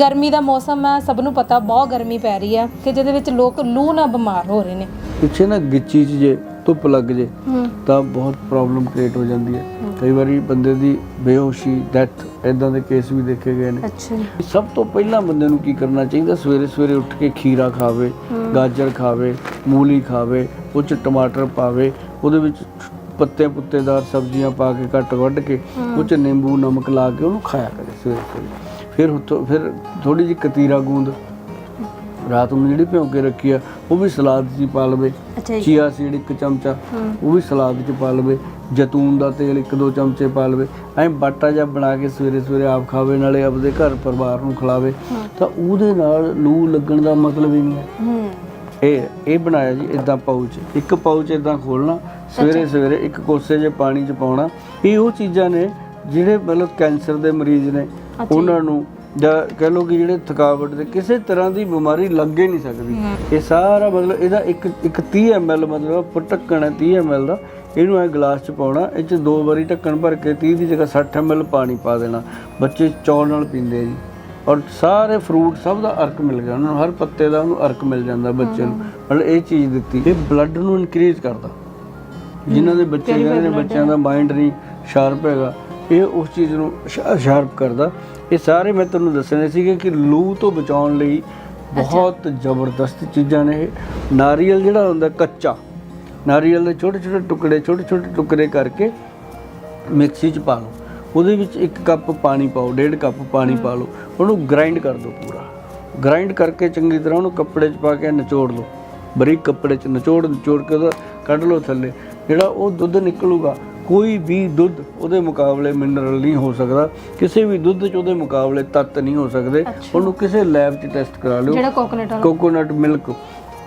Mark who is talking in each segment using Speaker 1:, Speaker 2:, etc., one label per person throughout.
Speaker 1: ਗਰਮੀ ਦਾ ਮੌਸਮ ਹੈ ਸਭ ਨੂੰ ਪਤਾ ਬਹੁਤ ਗਰਮੀ ਪੈ ਰਹੀ ਹੈ ਕਿ ਜਿਹਦੇ ਵਿੱਚ ਲੋਕ ਲੂ ਨਾਲ ਬਿਮਾਰ ਹੋ ਰਹੇ ਨੇ।
Speaker 2: ਪਿੱਛੇ ਨਾ ਗਿੱਚੀ 'ਚ ਜੇ ਧੁੱਪ ਲੱਗ ਜੇ ਤਾਂ ਬਹੁਤ ਪ੍ਰੋਬਲਮ ਕ੍ਰੀਏਟ ਹੋ ਜਾਂਦੀ ਹੈ। ਕਈ ਵਾਰੀ ਬੰਦੇ ਦੀ ਬੇਹੋਸ਼ੀ ਡੈਥ ਇਦਾਂ ਦੇ ਕੇਸ ਵੀ ਦੇਖੇ ਗਏ ਨੇ।
Speaker 1: ਅੱਛਾ।
Speaker 2: ਸਭ ਤੋਂ ਪਹਿਲਾਂ ਬੰਦੇ ਨੂੰ ਕੀ ਕਰਨਾ ਚਾਹੀਦਾ? ਸਵੇਰੇ ਸਵੇਰੇ ਉੱਠ ਕੇ ਖੀਰਾ ਖਾਵੇ ਗਾਜਰ ਖਾਵੇ ਮੂਲੀ ਖਾਵੇ ਉਹ 'ਚ ਟਮਾਟਰ ਪਾਵੇ ਉਹਦੇ ਵਿੱਚ ਪੱਤੇ ਪੁੱਤੇਦਾਰ ਸਬਜ਼ੀਆਂ ਪਾ ਕੇ ਕੱਟ ਵੱਢ ਕੇ ਉਹ 'ਚ ਨਿੰਬੂ ਨਮਕ ਲਾ ਕੇ ਉਹਨੂੰ ਖਾਇਆ ਕਰੇ ਸਵੇਰੇ ਸਵੇਰੇ। ਫਿਰ ਫਿਰ ਥੋੜੀ ਜਿਹੀ ਕਤੀਰਾ ਗੂੰਦ। ਰਾਤ ਨੂੰ ਜਿਹੜੀ ਭਿਉਂ ਕੇ ਰੱਖੀ ਆ ਉਹ ਵੀ ਸਲਾਦ 'ਚ ਹੀ ਪਾ ਲਵੇ।
Speaker 1: ਅੱਛਾ ਜੀ।
Speaker 2: ਚੀਆ ਸੀਡ ਇੱਕ ਚਮਚਾ
Speaker 1: ਹੂੰ।
Speaker 2: ਉਹ ਵੀ ਸਲਾਦ 'ਚ ਪਾ ਲਵੇ। ਜੈਤੂਨ ਦਾ ਤੇਲ ਇੱਕ ਦੋ ਚਮਚੇ ਪਾ ਲਵੇ। ਐਂ ਬਾਟਾ ਜਿਹਾ ਬਣਾ ਕੇ ਸਵੇਰੇ ਸਵੇਰੇ ਆਪ ਖਾਵੇ ਨਾਲੇ ਆਪਦੇ ਘਰ ਪਰਿਵਾਰ ਨੂੰ ਖਿਲਾਵੇ। ਤਾਂ ਉਹਦੇ ਨਾਲ ਲੂ ਲੱਗਣ ਦਾ ਮਤਲਬ ਹੀ ਨਹੀਂ ਹੈ।
Speaker 1: ਹੂੰ।
Speaker 2: ਇਹ ਇਹ ਬਣਾਇਆ ਜੀ ਇਦਾਂ ਪਾਊਚ। ਇੱਕ ਪਾਊਚ ਇਦਾਂ ਖੋਲਣਾ ਸਵੇਰੇ ਸਵੇਰੇ ਇੱਕ ਕੋਸੇ ਜੇ ਪਾਣੀ 'ਚ ਪਾਉਣਾ। ਇਹ ਉਹ ਚੀਜ਼ਾਂ ਨੇ ਜਿਹੜੇ ਮਤਲਬ ਕੈਂਸਰ ਦੇ ਮਰੀਜ਼ ਨੇ। ਉਹਨਾਂ ਨੂੰ ਜਾਂ ਕਹਿ ਲਓ ਕਿ ਜਿਹੜੇ ਥਕਾਵਟ ਦੇ ਕਿਸੇ ਤਰ੍ਹਾਂ ਦੀ ਬਿਮਾਰੀ ਲੱਗੇ ਨਹੀਂ ਸਕਦੀ। ਇਹ ਸਾਰਾ ਮਤਲਬ ਇਹਦਾ ਇੱਕ ਇੱਕ 30 ml ਮਤਲਬ ਹੈ 30 ml ਦਾ। ਇਹਨੂੰ ਐ ਗਲਾਸ 'ਚ ਪਾਉਣਾ ਇਹ 'ਚ ਦੋ ਵਾਰੀ ਢੱਕਣ ਭਰ ਕੇ 30 ਦੀ ਜਗ੍ਹਾ 60 ml ਪਾਣੀ ਪਾ ਦੇਣਾ। ਬੱਚੇ ਚੌਲ ਨਾਲ ਪੀਂਦੇ ਜੀ। ਔਰ ਸਾਰੇ ਫਰੂਟ ਸਭ ਦਾ ਅਰਕ ਮਿਲ ਗਿਆ ਉਹਨਾਂ ਨੂੰ ਹਰ ਪੱਤੇ ਦਾ ਉਹਨੂੰ ਅਰਕ ਮਿਲ ਜਾਂਦਾ ਬੱਚੇ ਨੂੰ। ਮਤਲਬ ਇਹ ਚੀਜ਼ ਦਿੱਤੀ। ਇਹ ਬਲੱਡ ਨੂੰ ਇਨਕਰੀਜ਼ ਕਰਦਾ। ਜਿਨ੍ਹਾਂ ਦੇ ਬੱਚੇ ਕਹਿੰਦੇ ਨੇ ਬੱਚਿਆਂ ਦਾ ਮਾਈਂਡ ਨਹੀਂ ਸ਼ਾਰਪ ਹੈਗਾ ਇਹ ਉਸ ਚੀਜ਼ ਨੂੰ ਸ਼ਾਰਪ ਕਰਦਾ। ਇਹ ਸਾਰੇ ਮੈਂ ਤੁਹਾਨੂੰ ਦੱਸਣੇ ਸੀਗੇ ਕਿ ਲੂ ਤੋਂ ਬਚਾਉਣ ਲਈ ਬਹੁਤ ਜ਼ਬਰਦਸਤ ਚੀਜ਼ਾਂ ਨੇ ਇਹ। ਨਾਰੀਅਲ ਜਿਹੜਾ ਹੁੰਦਾ ਕੱਚਾ ਨਾਰੀਅਲ ਦੇ ਛੋਟੇ ਛੋਟੇ ਟੁਕੜੇ ਛੋਟੇ ਛੋਟੇ ਟੁਕੜੇ ਕਰਕੇ ਮਿਕਸੀ 'ਚ ਪਾ ਲਓ। ਉਹਦੇ ਵਿੱਚ ਇੱਕ ਕੱਪ ਪਾਣੀ ਪਾਓ ਡੇਢ ਕੱਪ ਪਾਣੀ ਪਾ ਲਓ। ਉਹਨੂੰ ਗ੍ਰਾਈਂਡ ਕਰ ਦਿਓ ਪੂਰਾ। ਗ੍ਰਾਈਂਡ ਕਰਕੇ ਚੰਗੀ ਤਰ੍ਹਾਂ ਉਹਨੂੰ ਕੱਪੜੇ 'ਚ ਪਾ ਕੇ ਨਿਚੋੜ ਲਓ। ਬਰੀਕ ਕੱਪੜੇ 'ਚ ਨਿਚੋੜ ਨਿਚੋੜ ਕੇ ਉਹਦਾ ਕੱਢ ਲਓ ਥੱਲੇ। ਜਿਹੜਾ ਉਹ ਦੁੱਧ ਨਿਕਲੂਗਾ ਕੋਈ ਵੀ ਦੁੱਧ ਉਹਦੇ ਮੁਕਾਬਲੇ ਮਿਨਰਲ ਨਹੀਂ ਹੋ ਸਕਦਾ। ਕਿਸੇ ਵੀ ਦੁੱਧ 'ਚ ਉਹਦੇ ਮੁਕਾਬਲੇ ਤੱਤ ਨਹੀਂ ਹੋ ਸਕਦੇ। ਉਹਨੂੰ ਕਿਸੇ ਲੈਬ 'ਚ ਟੈਸਟ ਕਰਾ ਲਿਓ।
Speaker 1: ਜਿਹੜਾ ਕੋਕੋਨਟ
Speaker 2: ਕੋਕੋਨਟ ਮਿਲਕ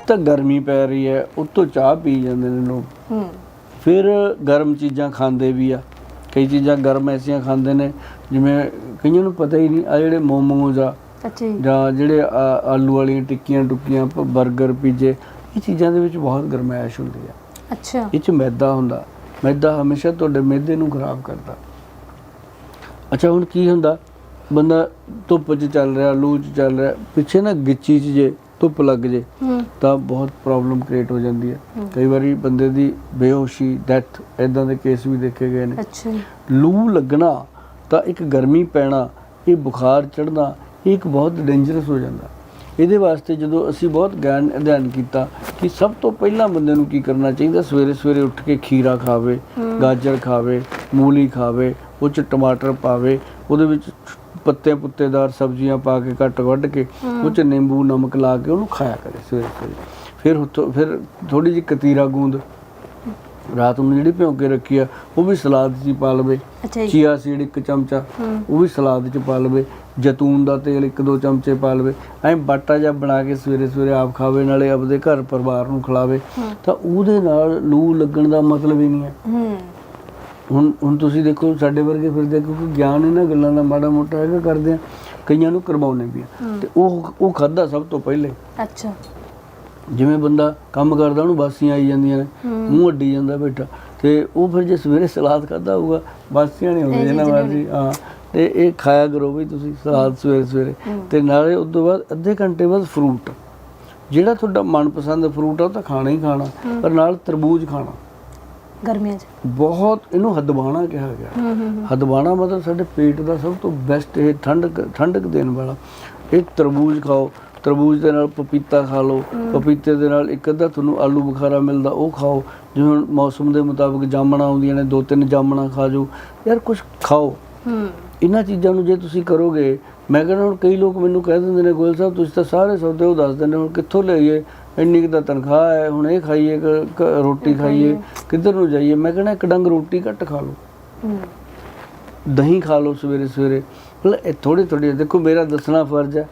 Speaker 2: ਤਾਂ ਗਰਮੀ ਪੈ ਰਹੀ ਹੈ ਉੱਤੋਂ ਚਾਹ ਪੀ ਜਾਂਦੇ ਨੇ ਲੋਕ।
Speaker 1: ਹੂੰ।
Speaker 2: ਫਿਰ ਗਰਮ ਚੀਜ਼ਾਂ ਖਾਂਦੇ ਵੀ ਆ। ਕਈ ਚੀਜ਼ਾਂ ਗਰਮ ਐਸੀਆਂ ਖਾਂਦੇ ਨੇ ਜਿਵੇਂ ਕਈਆਂ ਨੂੰ ਪਤਾ ਹੀ ਨਹੀਂ ਆ ਜਿਹੜੇ ਮੋਮੋਜ਼ ਆ
Speaker 1: ਜੀ।
Speaker 2: ਜਿਹੜੇ ਆਲੂ ਵਾਲੀਆਂ ਟਿੱਕੀਆਂ ਟੁੱਕੀਆਂ ਪ- 버ਗਰ ਪੀਜੇ ਇਹ ਚੀਜ਼ਾਂ ਦੇ ਵਿੱਚ ਬਹੁਤ ਗਰਮੈਸ਼ ਹੁੰਦੀ ਆ।
Speaker 1: ਅੱਛਾ।
Speaker 2: ਇਹ ਚ ਮੈਦਾ ਹੁੰਦਾ। ਮੈਦਾ ਹਮੇਸ਼ਾ ਤੁਹਾਡੇ ਮਿਹਦੇ ਨੂੰ ਖਰਾਬ ਕਰਦਾ। ਅੱਛਾ ਹੁਣ ਕੀ ਹੁੰਦਾ? ਬੰਦਾ ਧੁੱਪ 'ਚ ਚੱਲ ਰਿਹਾ ਲੂ 'ਚ ਚੱਲ ਰਿਹਾ ਪਿੱਛੇ ਨਾ ਗਿੱਚੀ 'ਚ ਜੇ ਧੁੱਪ ਲੱਗ ਜੇ ਤਾਂ ਬਹੁਤ ਪ੍ਰੋਬਲਮ ਕ੍ਰੀਏਟ ਹੋ ਜਾਂਦੀ ਹੈ। ਕਈ ਵਾਰੀ ਬੰਦੇ ਦੀ ਬੇਹੋਸ਼ੀ ਡੈਥ ਇਦਾਂ ਦੇ ਕੇਸ ਵੀ ਦੇਖੇ ਗਏ ਨੇ।
Speaker 1: ਅੱਛਾ
Speaker 2: ਲੂ ਲੱਗਣਾ ਤਾਂ ਇੱਕ ਗਰਮੀ ਪੈਣਾ ਇਹ ਬੁਖਾਰ ਚੜਨਾ ਇਹ ਇੱਕ ਬਹੁਤ ਡੇਂਜਰਸ ਹੋ ਜਾਂਦਾ। ਇਹਦੇ ਵਾਸਤੇ ਜਦੋਂ ਅਸੀਂ ਬਹੁਤ ਗਿਆਨ ਅਧਿਐਨ ਕੀਤਾ ਕਿ ਸਭ ਤੋਂ ਪਹਿਲਾਂ ਬੰਦੇ ਨੂੰ ਕੀ ਕਰਨਾ ਚਾਹੀਦਾ ਸਵੇਰੇ ਸਵੇਰੇ ਉੱਠ ਕੇ ਖੀਰਾ ਖਾਵੇ ਗਾਜਰ ਖਾਵੇ ਮੂਲੀ ਖਾਵੇ ਉਹ 'ਚ ਟਮਾਟਰ ਪਾਵੇ ਉਹਦੇ ਵਿੱਚ ਪੱਤੇ ਪੁੱਤੇਦਾਰ ਸਬਜ਼ੀਆਂ ਪਾ ਕੇ ਕੱਟ ਵੱਢ ਕੇ ਉਹ 'ਚ ਨਿੰਬੂ ਨਮਕ ਲਾ ਕੇ ਉਹਨੂੰ ਖਾਇਆ ਕਰੇ ਸਵੇਰੇ ਸਵੇਰੇ। ਫਿਰ ਫਿਰ ਥੋੜੀ ਜਿਹੀ ਕਤੀਰਾ ਗੂੰਦ ਰਾਤ ਨੂੰ ਜਿਹੜੀ ਭਿਉਂ ਕੇ ਰੱਖੀ ਆ ਉਹ ਵੀ ਸਲਾਦ 'ਚ ਹੀ ਪਾ ਲਵੇ।
Speaker 1: ਅੱਛਾ ਜੀ।
Speaker 2: ਚੀਆ ਸੀਡ ਇੱਕ ਚਮਚਾ
Speaker 1: ਹੂੰ।
Speaker 2: ਉਹ ਵੀ ਸਲਾਦ 'ਚ ਪਾ ਲਵੇ। ਜੈਤੂਨ ਦਾ ਤੇਲ ਇੱਕ ਦੋ ਚਮਚੇ ਪਾ ਲਵੇ। ਐਂ ਬਾਟਾ ਜਿਹਾ ਬਣਾ ਕੇ ਸਵੇਰੇ ਸਵੇਰੇ ਆਪ ਖਾਵੇ ਨਾਲੇ ਆਪਦੇ ਘਰ ਪਰਿਵਾਰ ਨੂੰ ਖਿਲਾਵੇ। ਤਾਂ ਉਹਦੇ ਨਾਲ ਲੂ ਲੱਗਣ ਦਾ ਮਤਲਬ ਹੀ ਨਹੀਂ ਹੈ।
Speaker 1: ਹੂੰ।
Speaker 2: ਹੁਣ ਹੁਣ ਤੁਸੀਂ ਦੇਖੋ ਸਾਡੇ ਵਰਗੇ ਫਿਰਦੇ ਕਿਉਂਕਿ ਗਿਆਨ ਇਹਨਾਂ ਗੱਲਾਂ ਦਾ ਮਾੜਾ ਮੋਟਾ ਹੈਗਾ ਕਰਦੇ ਆ। ਕਈਆਂ ਨੂੰ ਕਰਵਾਉਣੇ ਵੀ ਆ। ਤੇ ਉਹ ਉਹ ਖਾਦਾ ਸਭ ਤੋਂ ਪਹਿਲੇ।
Speaker 1: ਅੱਛਾ।
Speaker 2: ਜਿਵੇਂ ਬੰਦਾ ਕੰਮ ਕਰਦਾ ਉਹਨੂੰ ਬਾਸੀਆਂ ਆਈ ਜਾਂਦੀਆਂ ਨੇ ਮੂੰਹ ਅੱਡੀ ਜਾਂਦਾ ਬੈਠਾ। ਤੇ ਉਹ ਫਿਰ ਜੇ ਸਵੇਰੇ ਸਲਾਦ ਖਾਦਾ ਹੋਊਗਾ ਬਾਸੀਆਂ ਨਹੀਂ ਹੁੰਦੀਆਂ ਜਿੰਨਾ ਮਰਜ਼ੀ ਹਾਂ। ਤੇ ਇਹ ਖਾਇਆ ਕਰੋ ਵੀ ਤੁਸੀਂ ਸਲਾਦ ਸਵੇਰੇ ਸਵੇਰੇ। ਤੇ ਨਾਲੇ ਉਸ ਤੋਂ ਬਾਅਦ ਅੱਧੇ ਘੰਟੇ ਬਾਅਦ ਫਰੂਟ ਜਿਹੜਾ ਤੁਹਾਡਾ ਮਨਪਸੰਦ ਫਰੂਟ ਆ ਉਹ ਤਾਂ ਖਾਣਾ ਹੀ ਖਾਣਾ ਪਰ ਨਾਲ ਤਰਬੂਜ ਖਾਣਾ।
Speaker 1: ਗਰਮੀਆਂ 'ਚ।
Speaker 2: ਬਹੁਤ ਇਹਨੂੰ ਹਦਬਾਣਾ ਕਿਹਾ ਗਿਆ। ਹਦਬਾਣਾ ਮਤਲਬ ਸਾਡੇ ਪੇਟ ਦਾ ਸਭ ਤੋਂ ਬੈਸਟ ਇਹ ਠੰਡਕ ਠੰਡਕ ਦੇਣ ਵਾਲਾ। ਇਹ ਤਰਬੂਜ ਖਾਓ ਤਰਬੂਜ ਦੇ ਨਾਲ ਪਪੀਤਾ ਖਾ ਲਓ। ਪਪੀਤੇ ਦੇ ਨਾਲ ਇੱਕ ਅੱਧਾ ਤੁਹਾਨੂੰ ਆਲੂ ਬੁਖਾਰਾ ਮਿਲਦਾ ਉਹ ਖਾਓ। ਜਿਵੇਂ ਹੁਣ ਮੌਸਮ ਦੇ ਮੁਤਾਬਕ ਜਾਮਣਾ ਆਉਂਦੀਆਂ ਨੇ ਦੋ ਤਿੰਨ ਜਾਮਣਾ ਖਾ ਜਾਓ। ਯਾਰ ਕੁਝ ਖਾਓ। ਇਹਨਾਂ ਚੀਜ਼ਾਂ ਨੂੰ ਜੇ ਤੁਸੀਂ ਕਰੋਗੇ ਮੈਂ ਕਹਿੰਦਾ ਹੁਣ ਕਈ ਲੋਕ ਮੈਨੂੰ ਕਹਿ ਦਿੰਦੇ ਨੇ ਗੋਇਲ ਸਾਹਿਬ ਤੁਸੀਂ ਤਾਂ ਸਾਰੇ ਸੌਦੇ ਉਹ ਦੱਸ ਦਿੰਦੇ ਹੁਣ ਕਿੱਥੋਂ ਲਈਏ? ਇੰਨੀ ਕੁ ਤਾਂ ਤਨਖਾਹ ਹੈ ਹੁਣ ਇਹ ਖਾਈਏ ਰੋਟੀ ਖਾਈਏ ਕਿੱਧਰ ਨੂੰ ਜਾਈਏ? ਮੈਂ ਕਹਿੰਦਾ ਇੱਕ ਡੰਗ ਰੋਟੀ ਘੱਟ ਖਾ ਲਓ। ਦਹੀਂ ਖਾ ਲਓ ਸਵੇਰੇ ਸਵੇਰੇ ਮਤਲਬ ਇਹ ਥੋੜੀ ਥੋੜੀ ਦੇਖੋ ਮੇਰਾ ਦੱਸਣਾ ਫਰਜ਼ ਹੈ।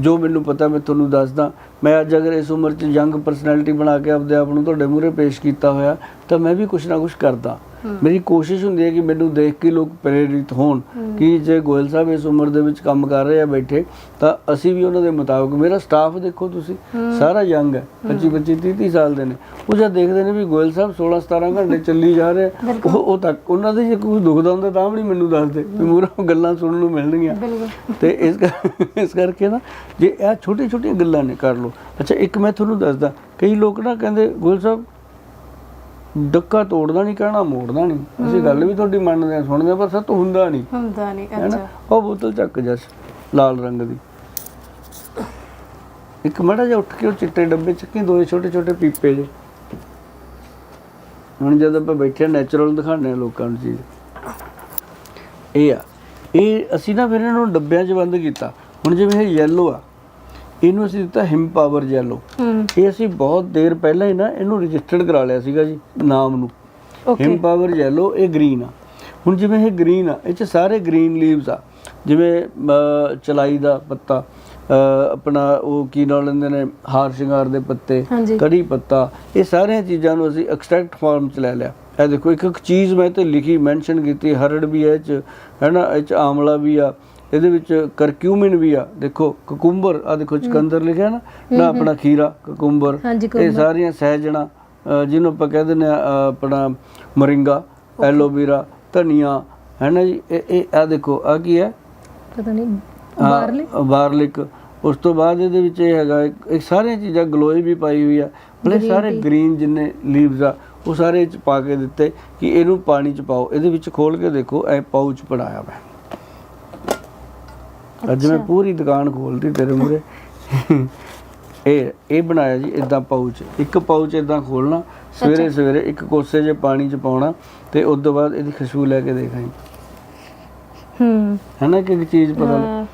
Speaker 2: ਜੋ ਮੈਨੂੰ ਪਤਾ ਮੈਂ ਤੁਹਾਨੂੰ ਦੱਸਦਾ ਮੈਂ ਅੱਜ ਅਗਰ ਇਸ ਉਮਰ 'ਚ ਯੰਗ ਪਰਸਨੈਲਿਟੀ ਬਣਾ ਕੇ ਆਪਦੇ ਆਪ ਨੂੰ ਤੁਹਾਡੇ ਮੂਹਰੇ ਪੇਸ਼ ਕੀਤਾ ਹੋਇਆ ਤਾਂ ਮੈਂ ਵੀ ਕੁਛ ਨਾ ਕੁਛ ਕਰਦਾ। ਮੇਰੀ ਕੋਸ਼ਿਸ਼ ਹੁੰਦੀ ਹੈ ਕਿ ਮੈਨੂੰ ਦੇਖ ਕੇ ਲੋਕ ਪ੍ਰੇਰਿਤ ਹੋਣ ਕਿ ਜੇ ਗੋਇਲ ਸਾਹਿਬ ਇਸ ਉਮਰ ਦੇ ਵਿੱਚ ਕੰਮ ਕਰ ਰਹੇ ਆ ਬੈਠੇ ਤਾਂ ਅਸੀਂ ਵੀ ਉਹਨਾਂ ਦੇ ਮੁਤਾਬਕ ਮੇਰਾ ਸਟਾਫ ਦੇਖੋ ਤੁਸੀਂ ਸਾਰਾ ਯੰਗ ਹੈ 25 25 30 30 ਸਾਲ ਦੇ ਨੇ। ਉਹ ਜਦ ਦੇਖਦੇ ਨੇ ਵੀ ਗੋਇਲ ਸਾਹਿਬ 16 17 ਘੰਟੇ ਚੱਲੀ ਜਾ ਰਹੇ ਉਹ ਉਹ ਤੱਕ ਉਹਨਾਂ ਦੇ ਜੇ ਕੋਈ ਦੁਖਦਾ ਹੁੰਦਾ ਤਾਂ ਵੀ ਮੈਨੂੰ ਦੱਸਦੇ ਵੀ ਮੂਹਰੋਂ ਗੱਲਾਂ ਸੁਣਨ ਨੂੰ ਮਿਲਣਗੀਆਂ। ਤੇ ਇਸ ਕਰ- ਇਸ ਕਰਕੇ ਨਾ ਜੇ ਇਹ ਛੋਟੀ ਛੋਟੀਆਂ ਗੱਲਾਂ ਨੇ ਕਰ ਲਓ ਅੱਛਾ ਇੱਕ ਮੈਂ ਤੁਹਾਨੂੰ ਦੱਸਦਾ ਕਈ ਲੋਕ ਨਾ ਕਹਿੰਦੇ ਗੋਲ ਸਾਹਿਬ ਡੱਕਾ ਤੋੜਦਾ ਨਹੀਂ ਕਹਿਣਾ ਮੋੜਦਾ ਨਹੀਂ। ਅਸੀਂ ਗੱਲ ਵੀ ਤੁਹਾਡੀ ਮੰਨਦੇ ਆ ਸੁਣਦੇ ਆ ਪਰ ਸਤ ਹੁੰਦਾ ਨਹੀਂ।
Speaker 1: ਹੁੰਦਾ ਨਹੀਂ ਅੱਛਾ।
Speaker 2: ਉਹ ਬੋਤਲ ਚੱਕ ਜਸ ਲਾਲ ਰੰਗ ਦੀ। ਇੱਕ ਮੜਾ ਜਿਹਾ ਉੱਠ ਕੇ ਉਹ ਚਿੱਟੇ ਡੱਬੇ ਚੱਕੀ ਦੋਏ ਛੋਟੇ ਛੋਟੇ ਪੀਪੇ ਜੇ ਹੁਣ ਜਦ ਆਪਾਂ ਬੈਠੇ ਨੈਚੁਰਲ ਦਿਖਾਉਂਦੇ ਆ ਲੋਕਾਂ ਨੂੰ ਚੀਜ਼। ਇਹ ਆ ਇਹ ਅਸੀਂ ਨਾ ਫਿਰ ਇਹਨਾਂ ਨੂੰ ਡੱਬਿਆਂ 'ਚ ਬੰਦ ਕੀਤਾ। ਹੁਣ ਜਿਵੇਂ ਇਹ ਯੈਲੋ ਆ ਇਹਨੂੰ ਅਸੀਂ ਦਿੱਤਾ ਹਿਮ ਪਾਵਰ
Speaker 1: ਹੂੰ।
Speaker 2: ਇਹ ਅਸੀਂ ਬਹੁਤ ਦੇਰ ਪਹਿਲਾਂ ਹੀ ਨਾ ਇਹਨੂੰ ਰਜਿਸਟਰਡ ਕਰਾ ਲਿਆ ਸੀਗਾ ਜੀ ਨਾਮ ਨੂੰ। ਹਿਮ ਪਾਵਰ ਯੈਲੋ ਇਹ ਗ੍ਰੀਨ ਆ। ਹੁਣ ਜਿਵੇਂ ਇਹ ਗ੍ਰੀਨ ਆ ਇਹ ਚ ਸਾਰੇ ਗ੍ਰੀਨ ਲੀਵਸ ਆ। ਜਿਵੇਂ ਚਲਾਈ ਦਾ ਪੱਤਾ ਆਪਣਾ ਉਹ ਕੀ ਨਾਲ ਲੈਂਦੇ ਨੇ ਹਾਰ ਸ਼ਿੰਗਾਰ ਦੇ ਪੱਤੇ ਕੜੀ ਪੱਤਾ ਇਹ ਸਾਰੀਆਂ ਚੀਜ਼ਾਂ ਨੂੰ ਅਸੀਂ ਐਕਸਟ੍ਰੈਕਟ ਫਾਰਮ ਚ ਲੈ ਲਿਆ। ਇਹ ਦੇਖੋ ਇੱਕ ਇੱਕ ਚੀਜ਼ ਮੈਂ ਤੇ ਲਿਖੀ ਮੈਂਸ਼ਨ ਕੀਤੀ ਹਰੜ ਵੀ ਹੈ ਚ ਹੈ ਨਾ ਇਹ ਚ ਆਮਲਾ ਵੀ ਆ ਇਹਦੇ ਵਿੱਚ ਕਰਕਿਊਮਿਨ ਵੀ ਆ। ਦੇਖੋ ਕਕੁੰਬਰ ਆ ਦੇਖੋ ਚਕੰਦਰ ਲਿਖਿਆ ਨਾ ਨਾ ਆਪਣਾ ਖੀਰਾ ਕਕੁੰਬਰ ਇਹ ਸਾਰੀਆਂ ਸਹਿਜਣਾ ਜਿਹਨੂੰ ਆਪਾਂ ਕਹਿ ਦਿੰਦੇ ਆ ਅ, ਆਪਣਾ ਮਰਿੰਗਾ ਐਲੋਵੇਰਾ ਧਨੀਆ ਹੈ ਨਾ ਜੀ? ਇਹ ਇਹ ਆ ਦੇਖੋ ਆ ਕੀ ਹੈ?
Speaker 1: ਪਤਾ ਨਹੀਂ
Speaker 2: ਬਾਰਲਿਕ ਉਸ ਤੋਂ ਬਾਅਦ ਇਹਦੇ ਵਿੱਚ ਇਹ ਹੈਗਾ ਇੱਕ ਇਹ ਸਾਰੀਆਂ ਚੀਜ਼ਾਂ ਗਲੋਏ ਵੀ ਪਾਈ ਹੋਈ ਆ। ਮਤਲਬ ਸਾਰੇ ਗ੍ਰੀਨ ਜਿੰਨੇ ਲੀਵਸ ਆ ਉਹ ਸਾਰੇ ਚ ਪਾ ਕੇ ਦਿੱਤੇ ਕਿ ਇਹਨੂੰ ਪਾਣੀ ਚ ਪਾਓ। ਇਹਦੇ ਵਿੱਚ ਖੋਲ ਕੇ ਦੇਖੋ ਇਹ ਪਾਊਚ ਪੜਾਇਆ ਮੈਂ ਅੱਜ ਮੈਂ ਪੂਰੀ ਦੁਕਾਨ ਖੋਲਦੀ ਤੇਰੇ ਮੂਰੇ ਇਹ ਇਹ ਬਣਾਇਆ ਜੀ ਇਦਾਂ ਪਾਊਚ। ਇੱਕ ਪਾਊਚ ਇਦਾਂ ਖੋਲਣਾ ਸਵੇਰੇ ਸਵੇਰੇ ਇੱਕ ਕੋਸੇ ਜੇ ਪਾਣੀ ਚ ਪਾਉਣਾ ਤੇ ਉਸ ਤੋਂ ਬਾਅਦ ਇਹਦੀ ਖੁਸ਼ਬੂ ਲੈ ਕੇ ਦੇਖਾਂ
Speaker 1: ਹੂੰ।
Speaker 2: ਹੈ ਨਾ ਕਿ ਚੀਜ਼ ਪਤਾ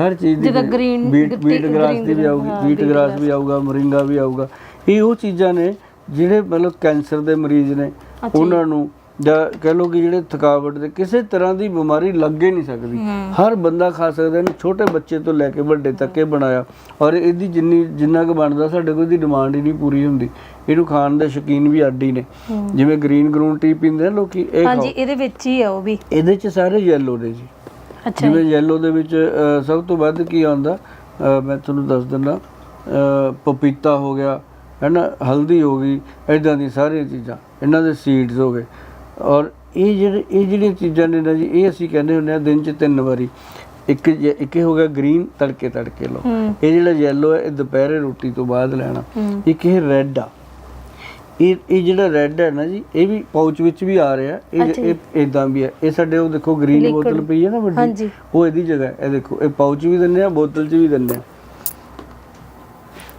Speaker 2: ਹਰ ਚੀਜ਼ ਦੀ
Speaker 1: green-
Speaker 2: ਬੀਟ ਗ੍ਰਾਸ ਦੀ ਵੀ ਆਊਗੀ ਬੀਟ ਗ੍ਰਾਸ। ਵੀ ਆਊਗਾ ਮੋਰਿੰਗਾ ਵੀ ਆਊਗਾ। ਇਹ ਉਹ ਚੀਜ਼ਾਂ ਨੇ ਜਿਹੜੇ ਮਤਲਬ ਕੈਂਸਰ ਦੇ ਮਰੀਜ਼ ਨੇ। ਉਹਨਾਂ ਨੂੰ ਜਾਂ ਕਹਿ ਲਓ ਕਿ ਜਿਹੜੇ ਥਕਾਵਟ ਦੇ ਕਿਸੇ ਤਰ੍ਹਾਂ ਦੀ ਬਿਮਾਰੀ ਲੱਗੇ ਨਹੀਂ ਸਕਦੀ। ਹਰ ਬੰਦਾ ਖਾ ਸਕਦਾ ਇਹਨੂੰ ਛੋਟੇ ਬੱਚੇ ਤੋਂ ਲੈ ਕੇ ਵੱਡੇ ਤੱਕ ਇਹ ਬਣਾਇਆ। ਔਰ ਇਹਦੀ ਜਿੰਨੀ ਜਿੰਨਾ ਕੁ ਬਣਦਾ ਸਾਡੇ ਕੋਲ ਇਹਦੀ ਡਿਮਾਂਡ ਹੀ ਨਹੀਂ ਪੂਰੀ ਹੁੰਦੀ। ਇਹਨੂੰ ਖਾਣ ਦੇ ਸ਼ੌਕੀਨ ਵੀ ਆਡੀ ਨੇ। ਜਿਵੇਂ ਗ੍ਰੀਨ ਗਰੂਨ ਟੀ ਪੀਂਦੇ ਨੇ ਲੋਕੀ ਇਹ
Speaker 1: ਹਾਂਜੀ ਇਹਦੇ ਵਿੱਚ ਹੀ ਆ ਉਹ ਵੀ।
Speaker 2: ਇਹਦੇ ਚ ਸਾਰੇ ਯੈਲੋ ਨੇ ਜੀ।
Speaker 1: ਅੱਛਾ
Speaker 2: ਜਿਵੇਂ ਯੈਲੋ ਦੇ ਵਿੱਚ ਸਭ ਤੋਂ ਵੱਧ ਕੀ ਆਉਂਦਾ? ਮੈਂ ਤੁਹਾਨੂੰ ਦੱਸ ਦਿੰਦਾ ਪਪੀਤਾ ਹੋ ਗਿਆ ਹੈ ਨਾ ਹਲਦੀ ਹੋ ਗਈ ਐਦਾਂ ਦੀ ਸਾਰੀਆਂ ਚੀਜ਼ਾਂ। ਇਹਨਾਂ ਦੇ ਸੀਡਸ ਹੋ ਗਏ। ਔਰ ਇਹ ਜਿਹੜੇ ਇਹ ਜਿਹੜੀਆਂ ਚੀਜ਼ਾਂ ਨੇ ਨਾ ਜੀ ਇਹ ਅਸੀਂ ਕਹਿੰਦੇ ਹੁੰਦੇ ਆ ਦਿਨ ਚ ਤਿੰਨ ਵਾਰੀ। ਇੱਕ ਇੱਕ ਇਹ ਹੋ ਗਿਆ ਗ੍ਰੀਨ ਤੜਕੇ ਤੜਕੇ ਲਓ। ਇਹ ਜਿਹੜਾ ਯੈਲੋ ਹੈ ਇਹ ਦੁਪਹਿਰੇ ਰੋਟੀ ਤੋਂ ਬਾਅਦ ਲੈਣਾ। ਇੱਕ ਇਹ ਰੈੱਡ ਆ। ਇਹ ਇਹ ਜਿਹੜਾ ਰੈੱਡ ਹੈ ਨਾ ਜੀ ਇਹ ਵੀ ਪਾਊਚ ਵਿੱਚ ਵੀ ਆ ਰਿਹਾ। ਇਹ ਇਦਾਂ ਵੀ ਹੈ। ਇਹ ਸਾਡੇ ਉਹ ਦੇਖੋ ਗ੍ਰੀਨ। ਬੋਤਲ ਪਈ ਹੈ ਨਾ ਵੱਡੀ। ਉਹ ਇਹਦੀ ਜਗ੍ਹਾ। ਇਹ ਦੇਖੋ ਇਹ ਪਾਊਚ ਵੀ ਦਿੰਦੇ ਆ ਬੋਤਲ 'ਚ ਵੀ ਦਿੰਦੇ ਆ।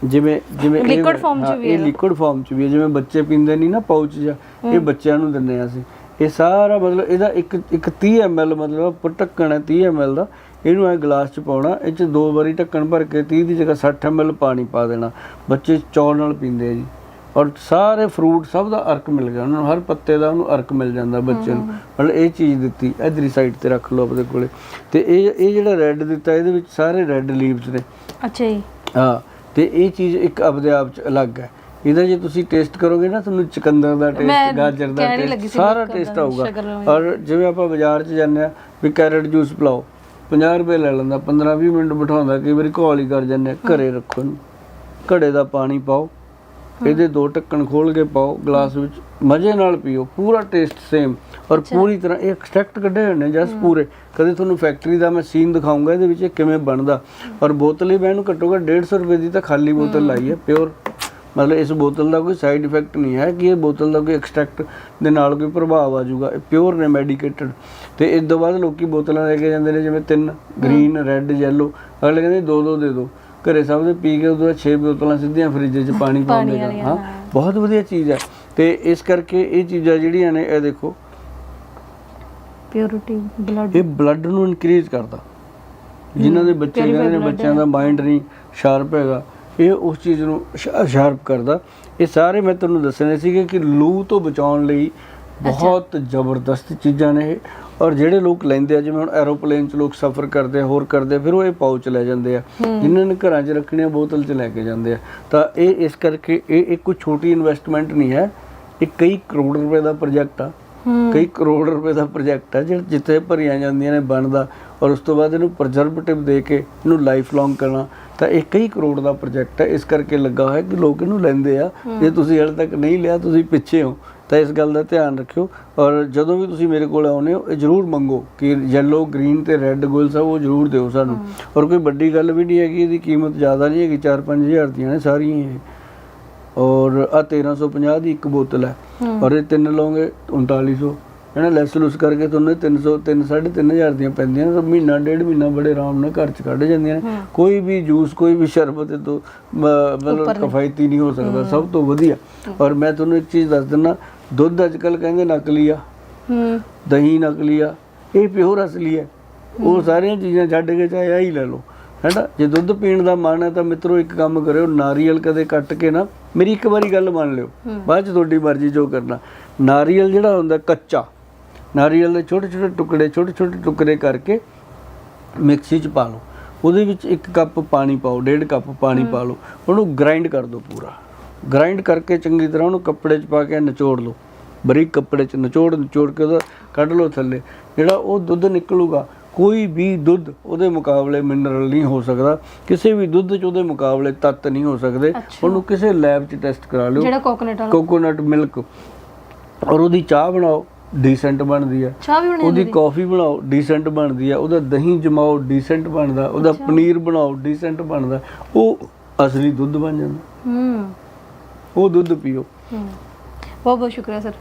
Speaker 2: ਜਿਵੇਂ ਜਿਵੇਂ ਇਹ-
Speaker 1: Liquid form 'ਚ
Speaker 2: ਹਾਂ,
Speaker 1: ਵੀ
Speaker 2: ਇਹ
Speaker 1: ਹੈ।
Speaker 2: ਲਿਕੁਇਡ ਫਾਰਮ 'ਚ ਵੀ ਹੈ ਜਿਵੇਂ ਬੱਚੇ ਪੀਂਦੇ ਨਹੀਂ ਨਾ ਪਾਊਚ ਜਾਂ ਇਹ ਬੱਚਿਆਂ ਨੂੰ ਦਿੰਦੇ ਆ ਅਸੀਂ। ਇਹ ਸਾਰਾ ਮਤਲਬ ਇਹਦਾ ਇੱਕ ਇੱਕ 30 ml ਮਤਲਬ ਉੱਪਰ ਢੱਕਣ ਹੈ 30 ml ਦਾ। ਇਹਨੂੰ ਐ ਗਲਾਸ 'ਚ ਪਾਉਣਾ ਇਹ 'ਚ ਦੋ ਵਾਰੀ ਢੱਕਣ ਭਰ ਕੇ 30 ਦੀ ਜਗ੍ਹਾ 60 ml ਪਾਣੀ ਪਾ ਦੇਣਾ। ਬੱਚੇ ਚੌਲ ਨਾਲ ਪੀਂਦੇ ਆ ਜੀ। ਔਰ ਸਾਰੇ ਫਰੂਟ ਸਭ ਦਾ ਅਰਕ ਮਿਲ ਗਿਆ। ਉਹਨਾਂ ਨੂੰ ਹਰ ਪੱਤੇ ਦਾ ਉਹਨੂੰ ਅਰਕ ਮਿਲ ਜਾਂਦਾ ਬੱਚੇ ਨੂੰ। ਮਤਲਬ ਇਹ ਚੀਜ਼ ਦਿੱਤੀ ਇਧਰੀ ਸਾਈਡ ਤੇ ਰੱਖ ਲਓ ਆਪਣੇ ਕੋਲੇ। ਤੇ ਇਹ ਇਹ ਜਿਹੜਾ ਰੈੱਡ ਦਿੱਤਾ ਇਹਦੇ ਵਿੱਚ ਸਾਰੇ ਰੈੱਡ ਲੀਵਸ ਨੇ।
Speaker 1: ਅੱਛਾ ਜੀ।
Speaker 2: ਹਾਂ। ਤੇ ਇਹ ਚੀਜ਼ ਇੱਕ ਆਪਦੇ ਆਪ ਚ ਅਲੱਗ ਹੈ। ਇਹਦਾ ਜੇ ਤੁਸੀਂ ਟੇਸਟ ਕਰੋਗੇ ਨਾ ਤੁਹਾਨੂੰ ਚਕੰਦਰ ਦਾ ਟੇਸਟ ਗਾਜਰ ਦਾ ਟੇਸਟ ਸਾਰਾ ਟੇਸਟ ਆਊਗਾ। ਔਰ ਜਿਵੇਂ ਆਪਾਂ ਬਾਜ਼ਾਰ 'ਚ ਜਾਂਦੇ ਆ ਵੀ ਕੈਰਟ ਜੂਸ ਪਿਲਾਓ 50 ਰੁਪਏ ਲੈ ਲੈਂਦਾ 15-20 ਮਿੰਟ ਬਿਠਾਉਂਦਾ ਕਈ ਵਾਰੀ ਘੋਲ ਹੀ ਕਰ ਜਾਂਦੇ ਘਰੇ ਰੱਖੋ ਘੜੇ ਦਾ ਪਾਣੀ ਪਾਓ ਇਹਦੇ ਦੋ ਢੱਕਣ ਖੋਲ ਕੇ ਪਾਓ ਗਲਾਸ ਵਿੱਚ ਮਜ਼ੇ ਨਾਲ ਪੀਓ ਪੂਰਾ ਟੇਸਟ ਸੇਮ ਔਰ ਪੂਰੀ ਤਰ੍ਹਾਂ ਇਹ ਐਕਸਟ੍ਰੈਕਟ ਕੱਢੇ ਹੋਏ ਨੇ ਜਸ ਪੂਰੇ। ਕਦੇ ਤੁਹਾਨੂੰ ਫੈਕਟਰੀ ਦਾ ਮੈਂ ਸੀਨ ਦਿਖਾਉਂਗਾ ਇਹਦੇ ਵਿੱਚ ਕਿਵੇਂ ਬਣਦਾ। ਔਰ ਬੋਤਲ ਹੀ ਮੈਂ ਇਹਨੂੰ ਘੱਟੋ ਘੱਟ 150 ਰੁਪਏ ਦੀ ਤਾਂ ਖਾਲੀ ਬੋਤਲ ਲਾਈ ਹੈ ਪਿਓਰ ਮਤਲਬ ਇਸ ਬੋਤਲ ਦਾ ਕੋਈ ਸਾਈਡ ਇਫੈਕਟ ਨਹੀਂ ਹੈ ਕਿ ਇਹ ਬੋਤਲ ਦਾ ਕੋਈ ਐਕਸਟ੍ਰੈਕਟ ਦੇ ਨਾਲ ਕੋਈ ਪ੍ਰਭਾਵ ਆ ਜਾਊਗਾ। ਇਹ ਪਿਓਰ ਨੇ ਮੈਡੀਕੇਟਡ ਤੇ ਇਸ ਤੋਂ ਬਾਅਦ ਲੋਕੀ ਬੋਤਲਾਂ ਲੈ ਕੇ ਜਾਂਦੇ ਨੇ ਜਿਵੇਂ ਤਿੰਨ ਗ੍ਰੀਨ ਰੈੱਡ ਯੈਲੋ ਅਗਲੇ ਕਹਿੰਦੇ ਦੋ ਦੋ ਦੇ ਦਿਓ ਘਰੇ ਸਭ ਦੇ ਪੀ ਕੇ ਉਦੋਂ 6 ਬੋਤਲਾਂ ਸਿੱਧੀਆਂ ਫ੍ਰਿਜ 'ਚ ਪਾਣੀ ਪਾਉਂਦੇ
Speaker 1: ਵਾਲੀਆਂ,
Speaker 2: ਹਾਂ ਬਹੁਤ ਵਧੀਆ ਚੀਜ਼ ਹੈ। ਤੇ ਇਸ ਕਰਕੇ ਇਹ ਚੀਜ਼ਾਂ ਜਿਹੜੀਆਂ ਨੇ ਇਹ ਦੇਖੋ।
Speaker 1: ਪਿਓਰਿਟੀ ਬਲੱਡ
Speaker 2: ਇਹ ਬਲੱਡ ਨੂੰ ਇਨਕਰੀਜ਼ ਕਰਦਾ। ਜਿਨ੍ਹਾਂ ਦੇ ਬੱਚੇ ਕਹਿੰਦੇ ਨੇ ਬੱਚਿਆਂ ਦਾ ਮਾਈਂਡ ਨਹੀਂ ਸ਼ਾਰਪ ਹੈਗਾ। ਇਹ ਉਸ ਚੀਜ਼ ਨੂੰ ਸ਼ਾਰਪ ਕਰਦਾ। ਇਹ ਸਾਰੇ ਮੈਂ ਤੁਹਾਨੂੰ ਦੱਸਣੇ ਸੀਗੇ ਕਿ ਲੂ ਤੋਂ ਬਚਾਉਣ ਲਈ ਬਹੁਤ ਜ਼ਬਰਦਸਤ ਚੀਜ਼ਾਂ ਨੇ ਇਹ। ਔਰ ਜਿਹੜੇ ਲੋਕ ਲੈਂਦੇ ਆ ਜਿਵੇਂ ਹੁਣ ਐਰੋਪਲੇਨ 'ਚ ਲੋਕ ਸਫ਼ਰ ਕਰਦੇ ਆ ਹੋਰ ਕਰਦੇ ਆ ਫਿਰ ਉਹ ਇਹ ਪਾਊਚ ਲੈ ਜਾਂਦੇ ਆ। ਜਿਨ੍ਹਾਂ ਨੇ ਘਰਾਂ 'ਚ ਰੱਖਣੇ ਆ ਬੋਤਲ 'ਚ ਲੈ ਕੇ ਜਾਂਦੇ ਆ। ਤਾਂ ਇਹ ਇਸ ਕਰਕੇ ਇਹ ਇੱਕ ਕੋਈ ਛੋਟੀ ਇਨਵੈਸਟਮੈਂਟ ਨਹੀਂ ਹੈ। ਇਹ ਕਈ ਕਰੋੜ ਰੁਪਏ ਦਾ ਪ੍ਰੋਜੈਕਟ ਆ। ਕਈ ਕਰੋੜ ਰੁਪਏ ਦਾ ਪ੍ਰੋਜੈਕਟ ਹੈ ਜਿਹੜਾ ਜਿੱਥੇ ਭਰੀਆਂ ਜਾਂਦੀਆਂ ਨੇ ਬਣਦਾ। ਔਰ ਉਸ ਤੋਂ ਬਾਅਦ ਇਹਨੂੰ ਪ੍ਰਜ਼ਰਵੇਟਿਵ ਦੇ ਕੇ ਇਹਨੂੰ ਲਾਈਫ ਲੌਂਗ ਕਰਨਾ। ਤਾਂ ਇਹ ਕਈ ਕਰੋੜ ਦਾ ਪ੍ਰੋਜੈਕਟ ਹੈ। ਇਸ ਕਰਕੇ ਲੱਗਾ ਹੋਇਆ ਕਿ ਲੋਕ ਇਹਨੂੰ ਲੈਂਦੇ ਆ। ਜੇ ਤੁਸੀਂ ਹਾਲੇ ਤੱਕ ਨਹੀਂ ਲਿਆ ਤੁਸੀਂ ਪਿੱਛੇ ਹੋ। ਤਾਂ ਇਸ ਗੱਲ ਦਾ ਧਿਆਨ ਰੱਖਿਓ। ਔਰ ਜਦੋਂ ਵੀ ਤੁਸੀਂ ਮੇਰੇ ਕੋਲ ਆਉਨੇ ਹੋ ਇਹ ਜ਼ਰੂਰ ਮੰਗੋ ਕਿ yellow green ਤੇ red ਗੋਲ ਸਭ ਉਹ ਜ਼ਰੂਰ ਦਿਓ ਸਾਨੂੰ। ਔਰ ਕੋਈ ਵੱਡੀ ਗੱਲ ਵੀ ਨਹੀਂ ਹੈਗੀ ਇਹਦੀ ਕੀਮਤ ਜ਼ਿਆਦਾ ਨਹੀਂ ਹੈਗੀ 4-5000 ਦੀਆਂ ਨੇ ਸਾਰੀਆਂ ਇਹ। ਔਰ ਆ 1350 ਦੀ ਇੱਕ ਬੋਤਲ ਹੈ।
Speaker 1: ਹੂੰ।
Speaker 2: ਔਰ ਇਹ ਤਿੰਨ ਲਓਗੇ 3900 ਹੈ ਨਾ ਲੈਸ ਲੁਸ ਕਰਕੇ ਤੁਹਾਨੂੰ ਇਹ 300 3 3500 ਦੀਆਂ ਪੈਂਦੀਆਂ ਨੇ ਮਹੀਨਾ ਡੇਢ ਮਹੀਨਾ ਬੜੇ ਆਰਾਮ ਨਾਲ ਘਰ ਚ ਕੱਢ ਜਾਂਦੀਆਂ ਨੇ। ਕੋਈ ਵੀ ਜੂਸ ਕੋਈ ਵੀ ਸ਼ਰਬਤ ਤੋਂ ਮਤਲਬ ਕਫਾਇਤੀ ਨਹੀਂ ਹੋ ਸਕਦਾ ਸਭ ਤੋਂ ਵਧੀਆ। ਔਰ ਮੈਂ ਤੁਹਾਨੂੰ ਇੱਕ ਚੀਜ਼ ਦੱਸ ਦਿੰਦਾ ਦੁੱਧ ਅੱਜ ਕੱਲ ਕਹਿੰਦੇ ਨਕਲੀ ਆ।
Speaker 1: ਹੂੰ।
Speaker 2: ਦਹੀਂ ਨਕਲੀ ਆ ਇਹ ਪਿਓਰ ਅਸਲੀ ਹੈ। ਉਹ ਸਾਰੀਆਂ ਚੀਜ਼ਾਂ ਛੱਡ ਕੇ ਚਾਹੇ ਆ ਹੀ ਲੈ ਲਓ। ਹੈਨਾ? ਜੇ ਦੁੱਧ ਪੀਣ ਦਾ ਮਨ ਹੈ ਤਾਂ ਮਿੱਤਰੋ ਇੱਕ ਕੰਮ ਕਰਿਓ ਨਾਰੀਅਲ ਕਦੇ ਕੱਟ ਕੇ ਨਾ ਮੇਰੀ ਇੱਕ ਵਾਰੀ ਗੱਲ ਮੰਨ ਲਿਓ। ਬਾਅਦ ਚ ਤੁਹਾਡੀ ਮਰਜ਼ੀ ਜੋ ਕਰਨਾ। ਨਾਰੀਅਲ ਜਿਹੜਾ ਹੁੰਦਾ ਕੱਚਾ ਨਾਰੀਅਲ ਦੇ ਛੋਟੇ ਛੋਟੇ ਟੁਕੜੇ ਛੋਟੇ ਛੋਟੇ ਟੁਕੜੇ ਕਰਕੇ ਮਿਕਸੀ ਚ ਪਾ ਲਓ। ਉਹਦੇ ਵਿੱਚ ਇੱਕ ਕੱਪ ਪਾਣੀ ਪਾਓ ਡੇਢ ਕੱਪ ਪਾਣੀ ਪਾ ਲਓ। ਉਹਨੂੰ ਗ੍ਰਾਈਂਡ ਕਰ ਦਿਓ ਪੂਰਾ। ਗ੍ਰਾਈਂਡ ਕਰਕੇ ਚੰਗੀ ਤਰ੍ਹਾਂ ਉਹਨੂੰ ਕੱਪੜੇ 'ਚ ਪਾ ਕੇ ਨਿਚੋੜ ਲਓ। ਬਰੀਕ ਕੱਪੜੇ 'ਚ ਨਿਚੋੜ ਨਿਚੋੜ ਕੇ ਉਹਦਾ ਕੱਢ ਲਓ ਥੱਲੇ। ਜਿਹੜਾ ਉਹ ਦੁੱਧ ਨਿਕਲੂਗਾ ਕੋਈ ਵੀ ਦੁੱਧ ਉਹਦੇ ਮੁਕਾਬਲੇ ਮਿਨਰਲ ਨਹੀਂ ਹੋ ਸਕਦਾ। ਕਿਸੇ ਵੀ ਦੁੱਧ 'ਚ ਉਹਦੇ ਮੁਕਾਬਲੇ ਤੱਤ ਨਹੀਂ ਹੋ ਸਕਦੇ। ਉਹਨੂੰ ਕਿਸੇ ਲੈਬ 'ਚ ਟੈਸਟ ਕਰਾ ਲਿਓ।
Speaker 1: ਜਿਹੜਾ ਕੋਕੋਨਟ ਵਾਲਾ।
Speaker 2: ਕੋਕੋਨਟ ਮਿਲਕ ਔਰ ਉਹਦੀ ਚਾਹ ਬਣਾਓ। ਡੀਸੈਂਟ ਬਣਦੀ ਹੈ
Speaker 1: ਚਾਹ ਵੀ ਬਣਾਉਂਦੇ
Speaker 2: ਉਹਦੀ ਕਾਫੀ ਬਣਾਓ ਡੀਸੈਂਟ ਬਣਦੀ ਆ। ਉਹਦਾ ਦਹੀਂ ਜਮਾਓ ਡੀਸੈਂਟ ਬਣਦਾ। ਉਹਦਾ ਪਨੀਰ ਬਣਾਓ ਡੀਸੈਂਟ ਬਣਦਾ। ਉਹ ਅਸਲੀ ਦੁੱਧ ਬਣ ਜਾਂਦਾ।
Speaker 1: ਹੂੰ।
Speaker 2: ਉਹ ਦੁੱਧ ਪੀਓ।
Speaker 1: ਹੂੰ। ਬਹੁਤ ਬਹੁਤ ਸ਼ੁਕਰੀਆ ਸਰ।